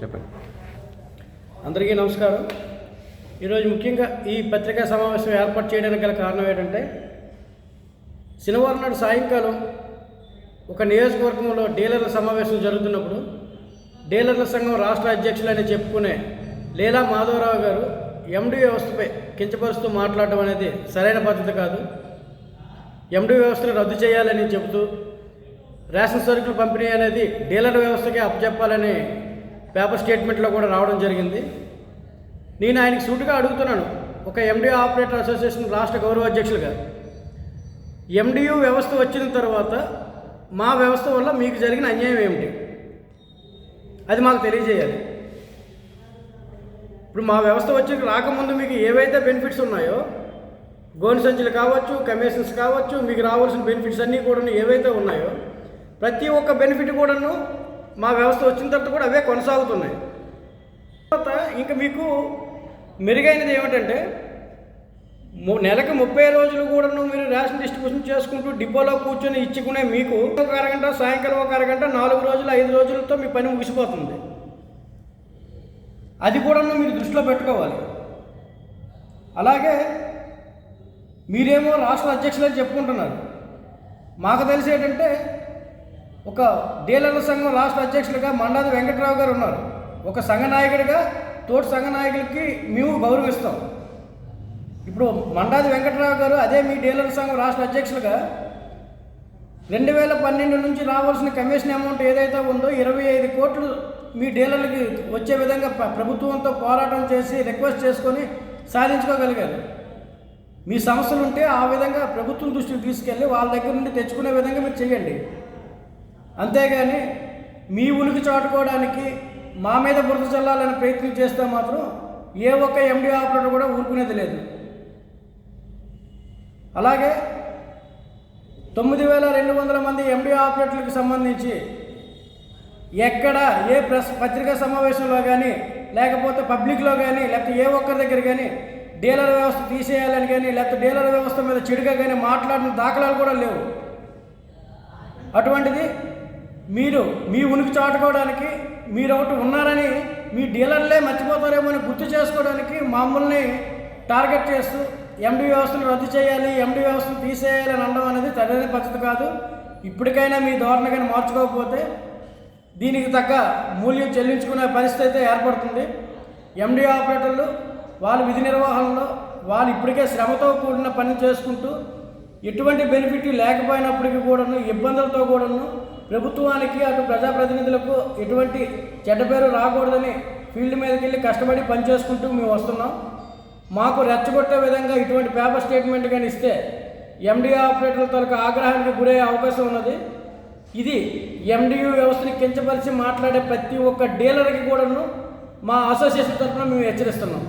చెప్పండి. అందరికీ నమస్కారం. ఈరోజు ముఖ్యంగా ఈ పత్రికా సమావేశం ఏర్పాటు చేయడానికి గల కారణం ఏంటంటే శనివారం నాడు సాయంకాలం ఒక నియోజకవర్గంలో డీలర్ల సమావేశం జరుగుతున్నప్పుడు డీలర్ల సంఘం రాష్ట్ర అధ్యక్షులని చెప్పుకునే లీలా మాధవరావు గారు ఎండి వ్యవస్థపై కించపరుస్తూ మాట్లాడడం అనేది సరైన పద్ధతి కాదు. ఎండి వ్యవస్థను రద్దు చేయాలని చెబుతూ రేషన్ సరుకులు పంపిణీ అనేది డీలర్ వ్యవస్థకే అప్పచెప్పాలని పేపర్ స్టేట్మెంట్లో కూడా రావడం జరిగింది. నేను ఆయనకి సూటుగా అడుగుతున్నాను. ఒక ఎండియూ ఆపరేటర్ అసోసియేషన్ రాష్ట్ర గౌరవ అధ్యక్షులుగా ఎండియు వ్యవస్థ వచ్చిన తర్వాత మా వ్యవస్థ వల్ల మీకు జరిగిన అన్యాయం ఏమిటి? అది మాకు తెలియజేయాలి. ఇప్పుడు మా వ్యవస్థ వచ్చి రాకముందు మీకు ఏవైతే బెనిఫిట్స్ ఉన్నాయో గోను సంచులు కావచ్చు కమిషన్స్ కావచ్చు మీకు రావాల్సిన బెనిఫిట్స్ అన్నీ కూడా ఏవైతే ఉన్నాయో ప్రతి ఒక్క బెనిఫిట్ కూడాను మా వ్యవస్థ వచ్చిన తర్వాత కూడా అవే కొనసాగుతున్నాయి. తర్వాత ఇంకా మీకు మెరుగైనది ఏమిటంటే నెలకు ముప్పై రోజులు కూడా మీరు రేషన్ డిస్ట్రిబ్యూషన్ చేసుకుంటూ డిపోలో కూర్చొని ఇచ్చుకునే మీకు ఒక అరగంట సాయంకాలం ఒక అరగంట నాలుగు రోజులు ఐదు రోజులతో మీ పని ముగిసిపోతుంది. అది కూడా మీరు దృష్టిలో పెట్టుకోవాలి. అలాగే మీరేమో రాష్ట్ర అధ్యక్షులని చెప్పుకుంటున్నారు. మాకు తెలిసి ఏంటంటే ఒక డీలర్ల సంఘం రాష్ట్ర అధ్యక్షులుగా మండాది వెంకట్రావు గారు ఉన్నారు. ఒక సంఘ నాయకుడిగా తోటి సంఘ నాయకులకి మేము గౌరవిస్తాం. ఇప్పుడు మండాది వెంకట్రావు గారు అదే మీ డీలర్ల సంఘం రాష్ట్ర అధ్యక్షులుగా రెండు వేల పన్నెండు నుంచి రావాల్సిన కమిషన్ అమౌంట్ ఏదైతే ఉందో ఇరవై ఐదు కోట్లు మీ డీలర్లకి వచ్చే విధంగా ప్రభుత్వంతో పోరాటం చేసి రిక్వెస్ట్ చేసుకొని సాధించుకోగలిగారు. మీ సమస్యలు ఉంటే ఆ విధంగా ప్రభుత్వం దృష్టికి తీసుకెళ్ళి వాళ్ళ దగ్గర నుండి తెచ్చుకునే విధంగా మీరు చేయండి అంతేగాని మీ ఉనికి చాటుకోవడానికి మా మీద బురద చల్లాలని ప్రయత్నం చేస్తే మాత్రం ఏ ఒక్క ఎండి ఆపరేటర్ కూడా ఊరుకునేది లేదు. అలాగే తొమ్మిది వేల రెండు వందల మంది ఎండి ఆపరేటర్లకు సంబంధించి ఎక్కడ ఏ ప్రెస్ పత్రికా సమావేశంలో కానీ లేకపోతే పబ్లిక్లో కానీ లేకపోతే ఏ ఒక్కరి దగ్గర కానీ డీలర్ వ్యవస్థ తీసేయాలని కానీ లేకపోతే డీలర్ వ్యవస్థ మీద చెడుగా కానీ మాట్లాడిన దాఖలాలు కూడా లేవు. అటువంటిది మీరు మీ ఉనికి చాటుకోవడానికి మీరు ఒకటి ఉన్నారని మీ డీలర్లే మర్చిపోతారేమో అని గుర్తు చేసుకోవడానికి మమ్మల్ని టార్గెట్ చేస్తూ ఎండి వ్యవస్థను రద్దు చేయాలి ఎండి వ్యవస్థను తీసేయాలి అని అనడం అనేది సరైన పద్ధతి కాదు. ఇప్పటికైనా మీ ధోరణి కానీ మార్చుకోకపోతే దీనికి తగ్గ మూల్యం చెల్లించుకునే పరిస్థితి అయితే ఏర్పడుతుంది. ఎండి ఆపరేటర్లు వాళ్ళ విధి నిర్వహణలో వాళ్ళు ఇప్పటికే శ్రమతో కూడిన పని చేసుకుంటూ ఎటువంటి బెనిఫిట్ లేకపోయినప్పటికీ కూడాను ఇబ్బందులతో కూడాను ప్రభుత్వానికి అటు ప్రజాప్రతినిధులకు ఎటువంటి చెడ్డ పేరు రాకూడదని ఫీల్డ్ మీదకి వెళ్ళి కష్టపడి పనిచేసుకుంటూ మేము వస్తున్నాం. మాకు రెచ్చగొట్టే విధంగా ఇటువంటి పేపర్ స్టేట్మెంట్ కానీ ఇస్తే ఎండి ఆపరేటర్ల తరకు ఆగ్రహానికి గురయ్యే అవకాశం ఉన్నది. ఇది ఎండియు వ్యవస్థని కించపరిచి మాట్లాడే ప్రతి ఒక్క డీలర్కి కూడాను మా అసోసియేషన్ తరఫున మేము హెచ్చరిస్తున్నాం.